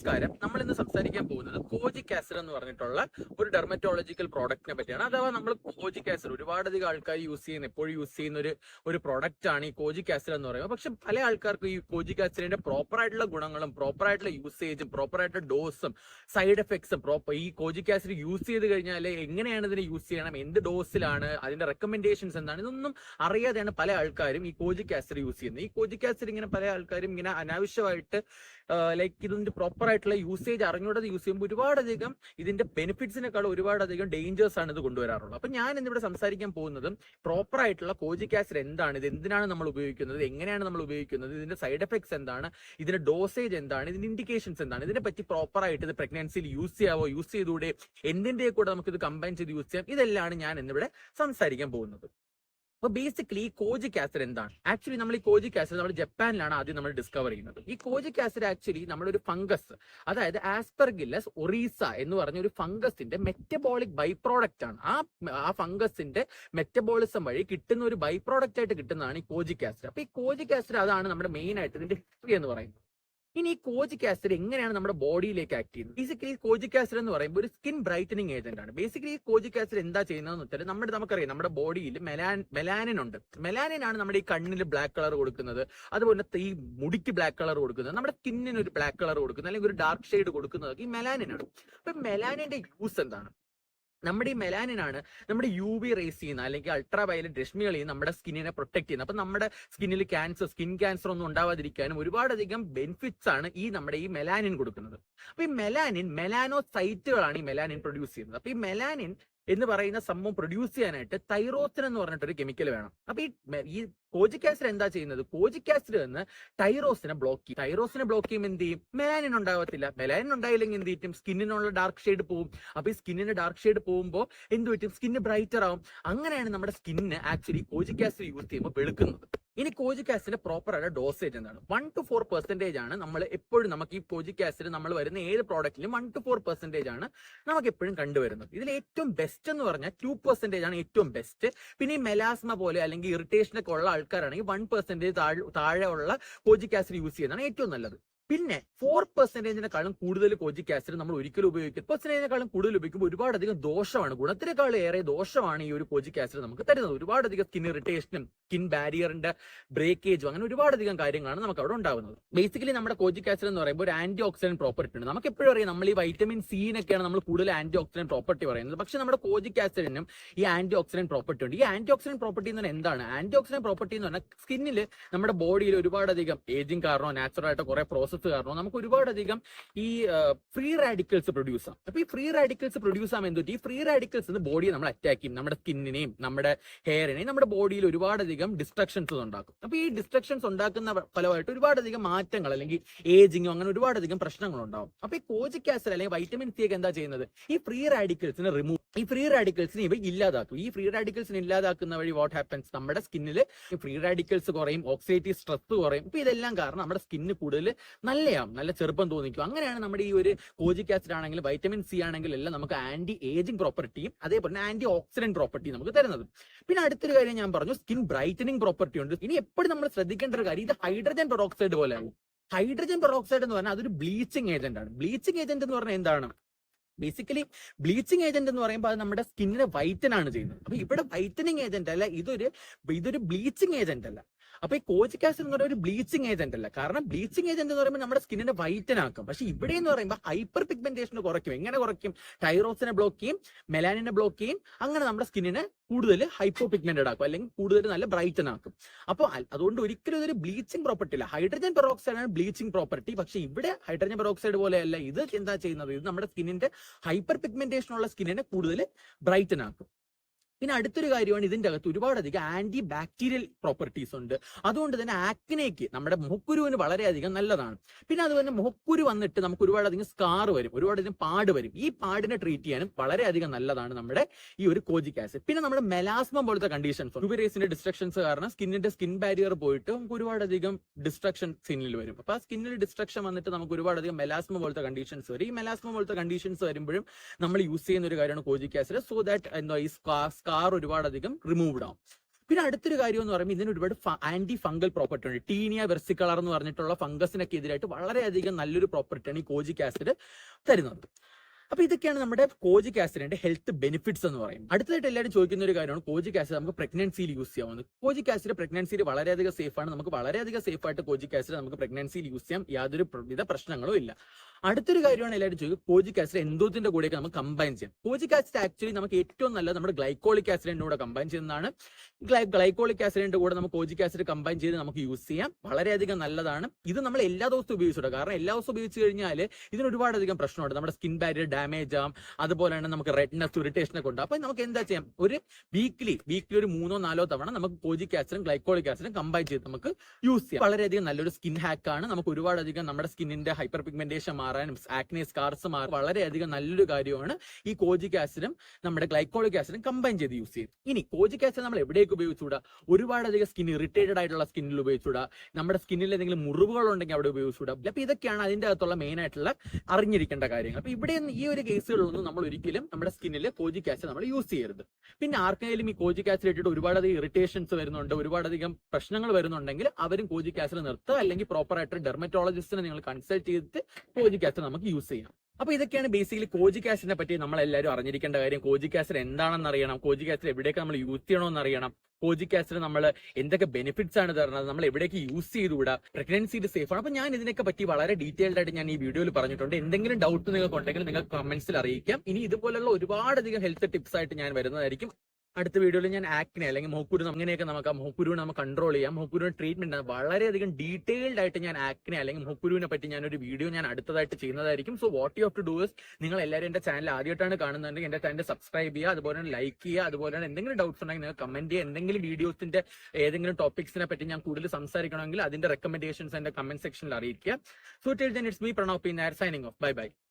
നമസ്കാരം നമ്മൾ ഇന്ന് സംസാരിക്കാൻ പോകുന്നത് കോജിക് ആസിഡ് എന്ന് പറഞ്ഞിട്ടുള്ള ഒരു ഡെർമറ്റോളജിക്കൽ പ്രോഡക്റ്റിനെ പറ്റിയാണ്. അഥവാ നമ്മൾ കോജിക് ആസിഡ് ഒരുപാടധികം ആൾക്കാർ യൂസ് ചെയ്യുന്ന എപ്പോഴും യൂസ് ചെയ്യുന്ന ഒരു ഒരു പ്രോഡക്റ്റ് ആണ് ഈ കോജിക് ആസിഡ് എന്ന് പറയുന്നത്. പക്ഷെ പല ആൾക്കാർക്കും ഈ കോജിക് ആസിഡിന്റെ പ്രോപ്പർ ആയിട്ടുള്ള ഗുണങ്ങളും പ്രോപ്പർ ആയിട്ടുള്ള യൂസേജും പ്രോപ്പർ ആയിട്ടുള്ള ഡോസും സൈഡ് എഫക്ട്സും പ്രോപ്പർ ഈ കോജിക് ആസിഡ് യൂസ് ചെയ്ത് കഴിഞ്ഞാൽ എങ്ങനെയാണ് ഇതിനെ യൂസ് ചെയ്യണം എന്ത് ഡോസിലാണ് അതിന്റെ റെക്കമെൻഡേഷൻസ് എന്താണ് ഇതൊന്നും അറിയാതെയാണ് പല ആൾക്കാരും ഈ കോജിക് ആസിഡ് യൂസ് ചെയ്യുന്നത്. ഈ കോജിക് ആസിഡ് ഇങ്ങനെ പല ആൾക്കാരും ഇങ്ങനെ അനാവശ്യമായിട്ട് ലൈക്ക് ഇതിന്റെ പ്രോപ്പർ ആയിട്ടുള്ള യൂസേജ് അറിഞ്ഞൂടത് യൂസ് ചെയ്യുമ്പോൾ ഒരുപാടധികം ഇതിന്റെ ബെനിഫിറ്റ്സിനേക്കാൾ ഒരുപാടധികം ഡേഞ്ചേഴ്സ് ആണ് ഇത് കൊണ്ടുവരാറുള്ളത്. അപ്പൊ ഞാൻ ഇന്നിവിടെ സംസാരിക്കാൻ പോകുന്നത് പ്രോപ്പർ ആയിട്ടുള്ള കോജിക് ആസിഡ് എന്താണ് ഇത് എന്തിനാണ് നമ്മൾ ഉപയോഗിക്കുന്നത് എങ്ങനെയാണ് നമ്മൾ ഉപയോഗിക്കുന്നത് ഇതിന്റെ സൈഡ് എഫക്ട്സ് എന്താണ് ഇതിന്റെ ഡോസേജ് എന്താണ് ഇതിന്റെ ഇൻഡിക്കേഷൻസ് എന്താണ് ഇതിനെ പറ്റി പ്രോപ്പർ ആയിട്ട് ഇത് പ്രഗ്നൻസിയിൽ യൂസ് ചെയ്യാവോ യൂസ് ചെയ്തൂടെ എന്തിന്റെ കൂടെ നമുക്ക് ഇത് കമ്പൈൻ ചെയ്ത് യൂസ് ചെയ്യാം ഇതെല്ലാം ഞാൻ ഇന്നിവിടെ സംസാരിക്കാൻ പോകുന്നത്. അപ്പൊ ബേസിക്കലി ഈ കോജിക് ആസിഡ് എന്താണ്? ആക്ച്വലി നമ്മൾ ഈ കോജിക് ആസിഡ് നമ്മൾ ജപ്പാനിലാണ് ആദ്യം നമ്മൾ ഡിസ്കവർ ചെയ്യുന്നത്. ഈ കോജിക് ആസിഡ് ആക്ച്വലി നമ്മളൊരു ഫംഗസ് അതായത് ആസ്പെർഗില്ലസ് ഒറീസ എന്ന് പറഞ്ഞ ഒരു ഫംഗസിന്റെ മെറ്റബോളിക് ബൈ പ്രോഡക്റ്റ് ആണ്. ആ ആ ഫംഗസിന്റെ മെറ്റബോളിസം വഴി കിട്ടുന്ന ഒരു ബൈ പ്രോഡക്റ്റ് ആയിട്ട് കിട്ടുന്നതാണ് ഈ കോജിക് ആസിഡ് അപ്പൊ ഈ കോജിക് ആസിഡ് അതാണ് നമ്മുടെ മെയിൻ ആയിട്ട് ഇതിന്റെ ഹിസ്റ്ററി എന്ന് പറയുന്നത്. ഇനി ഈ കോജിക് ആസിഡ് എങ്ങനെയാണ് നമ്മുടെ ബോഡിയിലേക്ക് ആക്ട് ചെയ്യുന്നത്? ബേസിക്കലി കോജിക് ആസിഡ് എന്ന് പറയുമ്പോൾ ഒരു സ്കിൻ ബ്രൈറ്റനിങ് ഏജന്റ് ആണ്. ബേസിക്കലി ഈ കോജിക് ആസിഡ് എന്താ ചെയ്യുന്നതെന്ന് വെച്ചാൽ നമ്മുടെ നമുക്കറിയാം നമ്മുടെ ബോഡിയിൽ മെലാൻ മെലാനിൻ ഉണ്ട്. മെലാനിൻ ആണ് നമ്മുടെ ഈ കണ്ണിന് ബ്ലാക്ക് കളർ കൊടുക്കുന്നത്. അതുപോലെ ഈ മുടിക്ക് ബ്ലാക്ക് കളർ കൊടുക്കുന്നത്. നമ്മുടെ സ്കിന്നിന് ഒരു ബ്ലാക്ക് കളർ കൊടുക്കുന്നത്. അല്ലെങ്കിൽ ഒരു ഡാർക്ക് ഷെയ്ഡ് കൊടുക്കുന്നത് ഈ മെലാനിൻ ആണ്. അപ്പൊ മെലാനിന്റെ യൂസ് എന്താണ്? നമ്മുടെ ഈ മെലാനിനാണ് നമ്മുടെ യു വി റേസ് ചെയ്യുന്ന അല്ലെങ്കിൽ അൾട്രാ വയലറ്റ് രശ്മികളിൽ നമ്മുടെ സ്കിന്നിനെ പ്രൊട്ടക്ട് ചെയ്യുന്നത്. അപ്പൊ നമ്മുടെ സ്കിന്നിൽ ക്യാൻസർ സ്കിൻ ക്യാൻസർ ഒന്നും ഉണ്ടാവാതിരിക്കാനും ഒരുപാടധികം ബെനിഫിറ്റ്സ് ആണ് ഈ നമ്മുടെ ഈ മെലാനിൻ കൊടുക്കുന്നത്. അപ്പൊ ഈ മെലാനിൻ മെലാനോ സൈറ്റുകളാണ് ഈ മെലാനിൻ പ്രൊഡ്യൂസ് ചെയ്യുന്നത്. അപ്പൊ ഈ മെലാനിൻ എന്ന് പറയുന്ന സംഭവം പ്രൊഡ്യൂസ് ചെയ്യാനായിട്ട് തൈറോത്തിൻ എന്ന് പറഞ്ഞിട്ടൊരു കെമിക്കൽ വേണം. അപ്പൊ ഈ മെ- കാസ്റ്റർ എന്താ ചെയ്യുന്നത്? കോജി ആസിഡ് എന്ന് ടൈറോസിനെ ബ്ലോക്ക് ചെയ്യും. ടൈറോസിനെ ബ്ലോക്ക് ചെയ്യുമ്പോൾ എന്ത് ചെയ്യും? മെലാനിൻ ഉണ്ടാവത്തില്ല. മെലാനിൻ ഉണ്ടായില്ലെങ്കിൽ എന്ത് ചെയ്യും സ്കിന്നിനുള്ള ഡാർക്ക് ഷെയ്ഡ് പോകും അപ്പൊ ഈ സ്കിന്നിന് ഡാർക്ക് ഷെയ്ഡ് പോകുമ്പോൾ എന്ത് പറ്റും? സ്കിന്ന് ബ്രൈറ്റർ ആവും. അങ്ങനെയാണ് നമ്മുടെ സ്കിന്നിന് ആക്ച്വലി കോജി ആസിഡ് യൂസ് ചെയ്യുമ്പോൾ വെളുക്കുന്നത്. ഇനി കോജിക് ആസിഡിന്റെ പ്രോപ്പർ ആയ ഡോസേജ് എന്താണ്? വൺ ടു ഫോർ പെർസെന്റേജ് ആണ് നമ്മൾ എപ്പോഴും നമുക്ക് ഈ കോജിക് ആസിഡ് നമ്മൾ വരുന്ന ഏത് പ്രോഡക്റ്റിലും വൺ ടു ഫോർ പെർസെന്റേജ് ആണ് നമുക്ക് എപ്പോഴും കണ്ടുവരുന്നത്. ഇതിൽ ഏറ്റവും ബെസ്റ്റ് എന്ന് പറഞ്ഞാൽ ടു പെർസെന്റേജ് ആണ് ഏറ്റവും ബെസ്റ്റ് പിന്നെ ഈ മെലാസ്മ പോലെ അല്ലെങ്കിൽ ഇറിറ്റേഷൻ ഒക്കെ ഉള്ള ആൾക്കാരാണെങ്കിൽ വൺ പെർസെന്റേജ് താഴെ ഉള്ള കോജിക് ആസിഡ് യൂസ് ചെയ്യുന്നതാണ് ഏറ്റവും നല്ലത്. പിന്നെ ഫോർ പെർസെന്റേജിനെക്കാളും കൂടുതൽ കോജിക് ആസിഡ് നമ്മൾ ഒരിക്കലും ഉപയോഗിക്കും പെർസെന്റേജിനെക്കാളും കൂടുതൽ ഉപയോഗിക്കുമ്പോൾ ഒരുപാടധികം ദോഷമാണ് ഗുണത്തിനേക്കാൾ ഏറെ ദോഷമാണ് ഈ ഒരു കോജിക് ആസിഡ് നമുക്ക് തരുന്നത്. ഒരുപാടധികം സ്കിൻ ഇറിറ്റേഷനും സ്കിൻ ബാരിയറിന്റെ ബ്രേക്കേജും അങ്ങനെ ഒരുപാടധികം കാര്യങ്ങളാണ് നമുക്ക് അവിടെ ഉണ്ടാകുന്നത്. ബേസിക്കലി നമ്മുടെ കോജിക് ആസിഡ് എന്ന് പറയുമ്പോൾ ഒരു ആന്റി ഓക്സിഡന്റ് പ്രോപ്പർട്ടി ഉണ്ട്. നമുക്ക് എപ്പോഴും അറിയാം നമ്മൾ ഈ വൈറ്റമിൻ സീനൊക്കെയാണ് നമ്മൾ കൂടുതൽ ആന്റി ഓക്സിഡന്റ് പ്രോപ്പർട്ടി പറയുന്നത്. പക്ഷെ നമ്മുടെ കോജിക് ആസിഡിനും ഈ ആന്റി ഓക്സിഡന്റ് പ്രോപ്പർട്ടി ഉണ്ട്. ഈ ആന്റി ഓക്സിഡന്റ് പ്രോപ്പർട്ടി എന്ന് പറഞ്ഞാൽ എന്താണ്? ആന്റി ഓക്സിഡന്റ് പ്രോപ്പർട്ടി എന്ന് പറഞ്ഞാൽ സ്കിന്നിൽ നമ്മുടെ ബോഡിയിൽ ഒരുപാടധികം ഏജിങ് കാരണോ നാച്ചുറൽ ആയിട്ട് കുറെ പ്രോസസ്സ് കാരണോ നമുക്ക് ഒരുപാടധികം ഈ ഫ്രീ റാഡിക്കൽസ് പ്രൊഡ്യൂസ് ആവും. അപ്പൊ ഈ ഫ്രീ റാഡിക്കൽസ് പ്രൊഡ്യൂസ് ആകുമ്പോൾ ഈ ഫ്രീ റാഡിക്കൽസ് ബോഡിയെ നമ്മൾ അറ്റാക്ക് ചെയ്യും. നമ്മുടെ സ്കിന്നിനെയും നമ്മുടെ ഹെയറിനെയും നമ്മുടെ ബോഡിയിൽ ഒരുപാടധികം ഡിസ്ട്രക്ഷൻസ് ഉണ്ടാക്കും. അപ്പൊ ഈ ഡിസ്ട്രക്ഷൻസ് ഉണ്ടാക്കുന്ന ഫലമായിട്ട് ഒരുപാടധികം മാറ്റങ്ങൾ അല്ലെങ്കിൽ ഏജിങ്ങോ അങ്ങനെ ഒരുപാടധികം പ്രശ്നങ്ങൾ ഉണ്ടാവും. അപ്പൊ ഈ കോജിക് ആസിഡ് അല്ലെങ്കിൽ വൈറ്റമിൻ സി ഒക്കെ എന്താ ചെയ്യുന്നത്? ഈ ഫ്രീ റാഡിക്കൽസിനെ റിമൂവ് ഈ ഫ്രീ റാഡിക്കൽസിനെ ഇവ ഇല്ലാതാക്കും. ഈ ഫ്രീ റാഡിക്കൽസിനെ ഇല്ലാതാക്കുന്ന വഴി വാട്ട് ഹാപ്പൻസ് നമ്മുടെ സ്കിന്നിൽ ഫ്രീ റാഡിക്കൽസ് കുറയും ഓക്സിഡേറ്റീവ് സ്ട്രെസ് കുറയും. ഇപ്പൊ ഇതെല്ലാം കാരണം നമ്മുടെ സ്കിന്ന് കൂടുതൽ നല്ലയാവും. നല്ല ചെറുപ്പം തോന്നിക്കും. അങ്ങനെയാണ് നമ്മുടെ ഈ ഒരു കോജിക് ആസിഡ് ആണെങ്കിലും വൈറ്റമിൻ സി ആണെങ്കിലും എല്ലാം നമുക്ക് ആന്റി ഏജിങ് പ്രോപ്പർട്ടിയും അതേപോലെ ആന്റി ഓക്സിഡന്റ് പ്രോപ്പർട്ടിയും നമുക്ക് തരുന്നത്. പിന്നെ അടുത്തൊരു കാര്യം ഞാൻ പറഞ്ഞു സ്കിൻ ബ്രൈറ്റനിങ് പ്രോപ്പർട്ടി ഉണ്ട്. ഇനി എപ്പോഴും നമ്മൾ ശ്രദ്ധിക്കേണ്ട ഒരു കാര്യം ഇത് ഹൈഡ്രജൻ പെറോക്സൈഡ് പോലെയാണ്. ഹൈഡ്രജൻ പെറോക്സൈഡ് എന്ന് പറഞ്ഞാൽ അതൊരു ബ്ലീച്ചിങ് ഏജന്റ് ആണ്. ബ്ലീച്ചിങ് ഏജന്റ് എന്ന് പറഞ്ഞാൽ എന്താണ്? ബേസിക്കലി ബ്ലീച്ചിങ് ഏജന്റ് എന്ന് പറയുമ്പോൾ അത് നമ്മുടെ സ്കിന്നിനെ വൈറ്റൻ ആണ് ചെയ്യുന്നത്. അപ്പൊ ഇവിടെ വൈറ്റനിങ് ഏജന്റ് അല്ല ഇതൊരു ഇതൊരു ബ്ലീച്ചിങ് ഏജന്റ് അല്ല. അപ്പൊ ഈ കോജിക് ആസിഡ് എന്ന് പറയുന്ന ഒരു ബ്ലീച്ചിങ് ഏജന്റ് അല്ല. കാരണം ബ്ലീച്ചിങ് ഏജന്റ് എന്ന് പറയുമ്പോൾ നമ്മുടെ സ്കിന്നിനെ വൈറ്റൻ ആക്കും. പക്ഷെ ഇവിടെ എന്ന് പറയുമ്പോൾ ഹൈപ്പർ പിഗ്മെന്റേഷൻ കുറയ്ക്കും. എങ്ങനെ കുറയ്ക്കും? ടൈറോസിനെ ബ്ലോക്ക് ചെയ്യും മെലാനിനെ ബ്ലോക്ക് ചെയ്യും. അങ്ങനെ നമ്മുടെ സ്കിന്നിനെ കൂടുതൽ ഹൈപ്പോ പിഗ്മെന്റഡ് ആക്കും. അല്ലെങ്കിൽ കൂടുതൽ നല്ല ബ്രൈറ്റൻ ആക്കും. അപ്പോൾ അതുകൊണ്ട് ഒരിക്കലും ഒരു ബ്ലീച്ചിങ് പ്രോപ്പർട്ടി അല്ല. ഹൈഡ്രജൻ പെറോക്സൈഡ് ആണ് ബ്ലീച്ചിങ് പ്രോപ്പർട്ടി പക്ഷെ ഇവിടെ ഹൈഡ്രജൻ പെറോക്സൈഡ് പോലെയല്ല. ഇത് എന്താ ചെയ്യുന്നത്? ഇത് നമ്മുടെ സ്കിന്നിന്റെ ഹൈപ്പർ പിഗ്മെന്റേഷൻ ഉള്ള സ്കിന്നിനെ കൂടുതൽ ബ്രൈറ്റൻ ആക്കും. പിന്നെ അടുത്തൊരു കാര്യമാണ് ഇതിന്റെ അകത്ത് ഒരുപാടധികം ആന്റി ബാക്ടീരിയൽ പ്രോപ്പർട്ടീസ് ഉണ്ട്. അതുകൊണ്ട് തന്നെ ആക്നേക്ക് നമ്മുടെ മുഹക്കുരുവിന് വളരെയധികം നല്ലതാണ്. പിന്നെ അതുപോലെ തന്നെ മുഖക്കുരു വന്നിട്ട് നമുക്ക് ഒരുപാടധികം സ്കാർ വരും ഒരുപാടധികം പാട് വരും. ഈ പാടിനെ ട്രീറ്റ് ചെയ്യാനും വളരെയധികം നല്ലതാണ് നമ്മുടെ ഈ ഒരു കോജിക് ആസിഡ് പിന്നെ നമ്മുടെ മെലാസ്മ പോലത്തെ കണ്ടീഷൻസ് യുവറേസിന്റെ ഡിസ്ട്രക്ഷൻസ് കാരണം സ്കിന്നിന്റെ സ്കിൻ ബാരിയർ പോയിട്ട് നമുക്ക് ഒരുപാടധികം ഡിസ്ട്രക്ഷൻ സ്കിന്നിൽ വരും. അപ്പൊ ആ സ്കിന്നിൽ ഡിസ്ട്രക്ഷൻ വന്നിട്ട് നമുക്ക് ഒരുപാടധികം മെലാസ്മ പോലത്തെ കണ്ടീഷൻസ് വരും. ഈ മെലാസ്മ പോലത്തെ കണ്ടീഷൻസ് വരുമ്പോഴും നമ്മൾ യൂസ് ചെയ്യുന്ന ഒരു കാര്യമാണ് കോജിക് ആസിഡ് സോ ദാറ്റ് എന്തോ ഈ സ്കാർ ഒരുപാടധികം റിമൂവ്ഡ് ആവും. പിന്നെ അടുത്തൊരു കാര്യം എന്ന് പറയുമ്പോൾ ഇതിന് ഒരുപാട് ആന്റി ഫംഗൽ പ്രോപ്പർട്ടി ഉണ്ട്. ടീനിയ വെർസിക്കളർ എന്ന് പറഞ്ഞിട്ടുള്ള ഫംഗസിനൊക്കെ എതിരായിട്ട് വളരെയധികം നല്ലൊരു പ്രോപ്പർട്ടിയാണ് ഈ കോജിക് ആസിഡ് തരുന്നത്. അപ്പൊ ഇതൊക്കെയാണ് നമ്മുടെ കോജിക് ആസിഡിന്റെ ഹെൽത്ത് ബെനിഫിറ്റ്സ് എന്ന് പറയും അടുത്തതായിട്ട് എല്ലാവരും ചോദിക്കുന്ന ഒരു കാര്യമാണ് കോജിക് ആസിഡ് നമുക്ക് പ്രഗ്നൻസിയിൽ യൂസ് ചെയ്യാവുന്നത്. കോജിക് ആസിഡ് പ്രഗ്നൻസിയിൽ വളരെയധികം സേഫ് ആണ്. നമുക്ക് വളരെയധികം സേഫ് ആയിട്ട് കോജിക് ആസിഡ് നമുക്ക് പ്രഗ്നൻസിയിൽ യൂസ് ചെയ്യാം. യാതൊരു വിധ പ്രശ്നങ്ങളും ഇല്ല. അടുത്തൊരു കാര്യമാണ് എല്ലാവരും ചോദിക്കുക കോജിക് ആസിഡ് എന്തോത്തിന്റെ കൂടെയൊക്കെ നമുക്ക് കമ്പൈൻ ചെയ്യാം? കോജിക് ആസിഡ് ആക്ച്വലി നമുക്ക് ഏറ്റവും നല്ലത് നമ്മുടെ ഗ്ലൈക്കോളിക് ആസിഡിന്റെ കൂടെ കമ്പൈൻ ചെയ്യുന്നതാണ്. ഗ്ലൈക്കോളിക് ആസിഡിന്റെ കൂടെ നമുക്ക് കോജിക് ആസിഡ് കമ്പൈൻ ചെയ്ത് നമുക്ക് യൂസ് ചെയ്യാം. വളരെയധികം നല്ലതാണ്. ഇത് നമ്മൾ എല്ലാ ദിവസവും ഉപയോഗിച്ചിട്ടുണ്ട്. കാരണം എല്ലാ ദിവസവും ഉപയോഗിച്ച് കഴിഞ്ഞാൽ ഇതിന് ഒരുപാടധികം പ്രശ്നമുണ്ട്. നമ്മുടെ സ്കിൻ ബാരിയർ ഡാമേജ് ആവും. അതുപോലെ തന്നെ നമുക്ക് റെഡ്നെസ് ഇറിറ്റേഷനൊക്കെ ഉണ്ട്. അപ്പൊ നമുക്ക് എന്താ ചെയ്യാം? ഒരു വീക്ക്ലി വീക്ക്ലി ഒരു മൂന്നോ നാലോ തവണ നമുക്ക് കോജിക് ആസിഡും ഗ്ലൈക്കോളിക് ആസിഡും കമ്പൈൻ ചെയ്ത് നമുക്ക് യൂസ് ചെയ്യാം. വളരെയധികം നല്ലൊരു സ്കിൻ ഹാക്ക് ആണ്. നമുക്ക് ഒരുപാടധികം നമ്മുടെ സ്കിന്നിന്റെ ഹൈപ്പർ പിഗ്മെന്റേഷൻ മാറാനും ആക്നെ സ്കാർസ് മാറാൻ വളരെയധികം നല്ലൊരു കാര്യമാണ് ഈ കോജിക് ആസിഡും നമ്മുടെ ഗ്ലൈക്കോളിക് ആസിഡും കമ്പൈൻ ചെയ്ത് യൂസ് ചെയ്യും ഇനി കോജിക് ആസിഡ് നമ്മൾ എവിടേക്ക് ഉപയോഗിച്ചുകൂടാ? ഒരുപാടധികം സ്കിൻ ഇറിറ്റേറ്റഡ് ആയിട്ടുള്ള സ്കിന്നിൽ ഉപയോഗിച്ചുകൂടാ? നമ്മുടെ സ്കിന്നിൽ എന്തെങ്കിലും മുറിവുകൾ ഉണ്ടെങ്കിൽ അവിടെ ഉപയോഗിച്ചുകൂടാ? അപ്പൊ ഇതൊക്കെയാണ് അതിന്റെ അകത്തുള്ള മെയിൻ ആയിട്ടുള്ള അറിഞ്ഞിരിക്കേണ്ട കാര്യങ്ങൾ. അപ്പൊ ഇവിടെ ഈ ഒരു കേസുകളിലൊന്നും നമ്മൾ ഒരിക്കലും നമ്മുടെ സ്കിന്നിൽ കോജിക് ആസിഡ് നമ്മൾ യൂസ് ചെയ്യരുത്. പിന്നെ ആർക്കെങ്കിലും ഈ കോജിക് ആസിഡ് ഇട്ടിട്ട് ഒരുപാടധികം ഇറിറ്റേഷൻസ് വരുന്നുണ്ട് ഒരുപാടധികം പ്രശ്നങ്ങൾ വരുന്നുണ്ടെങ്കിൽ അവരും കോജിക് ആസിഡ് നിർത്തുക അല്ലെങ്കിൽ പ്രോപ്പർ ആയിട്ട് ഡെർമറ്റോളജിസ്റ്റിനെ നിങ്ങൾ കൺസൾട്ട് ചെയ്തിട്ട് കോജിക് ആസിഡ് നമുക്ക് യൂസ് ചെയ്യാം. അപ്പൊ ഇതൊക്കെയാണ് ബേസിക്കലി കോജിക് ആസിഡിനെ പറ്റി നമ്മൾ എല്ലാവരും അറിഞ്ഞിരിക്കേണ്ട കാര്യം. കോജിക് ആസിഡ് എന്താണെന്ന് അറിയണം കോജിക് ആസിഡ് എവിടെയൊക്കെ നമ്മൾ യൂസ് ചെയ്യണമെന്ന് അറിയണം. കോജിക് ആസിഡ് നമ്മൾ എന്തൊക്കെ ബെനിഫിറ്റ്സ് ആണ് തരുന്നത് നമ്മൾ എവിടെയൊക്കെ യൂസ് ചെയ്തുകൂടാ പ്രഗ്നൻസിയിൽ സേഫ് ആണ്. അപ്പൊ ഞാൻ ഇതിനൊക്കെ പറ്റി വളരെ ഡീറ്റെയിൽഡ് ആയിട്ട് ഞാൻ ഈ വീഡിയോയിൽ പറഞ്ഞിട്ടുണ്ട്. എന്തെങ്കിലും ഡൗട്ട് നിങ്ങൾക്ക് ഉണ്ടെങ്കിൽ നിങ്ങൾ കമന്റ്സിൽ അറിയിക്കാം. ഇനി ഇതുപോലുള്ള ഒരുപാടധികം ഹെൽത്ത് ടിപ്സ് ആയിട്ട് ഞാൻ വരുന്നതായിരിക്കും. അടുത്ത വീഡിയോയിൽ ഞാൻ ആക്നെ അല്ലെങ്കിൽ മോക്കുരു അങ്ങനെയൊക്കെ നമുക്ക് മോക്കുരുവിനെ നമുക്ക് കൺട്രോൾ ചെയ്യാം. മോക്കുരുവിന് ട്രീറ്റ്മെന്റ് വളരെയധികം ഡീറ്റെയിൽഡ് ആയിട്ട് ഞാൻ ആക്നെ അല്ലെങ്കിൽ മോക്കുരുവിനെ പറ്റി ഞാൻ ഒരു വീഡിയോ ഞാൻ അടുത്തതായിട്ട് ചെയ്യുന്നതായിരിക്കും. So what you have to do is നിങ്ങൾ എല്ലാവരും എന്റെ ചാനൽ ആദ്യമായിട്ടാണ് കാണുന്നുണ്ടെങ്കിൽ എന്റെ ചാനൽ സബ്സ്ക്രൈബ് ചെയ്യുക അതുപോലെ തന്നെ ലൈക്ക് ചെയ്യുക അതുപോലെ തന്നെ എന്തെങ്കിലും ഡൗട്ട്സ് ഉണ്ടെങ്കിൽ നിങ്ങൾ കമന്റ് ചെയ്യുക. എന്തെങ്കിലും വീഡിയോസിന്റെ ഏതെങ്കിലും ടോപ്പിക്സിനെ പറ്റി ഞാൻ കൂടുതൽ സംസാരിക്കണമെങ്കിൽ അതിന്റെ റെക്കമെൻഡേഷൻസ് എന്റെ കമന്റ് സെക്ഷനിൽ അറിയിക്കുക. So till it's me Pranav Nair signing off bye bye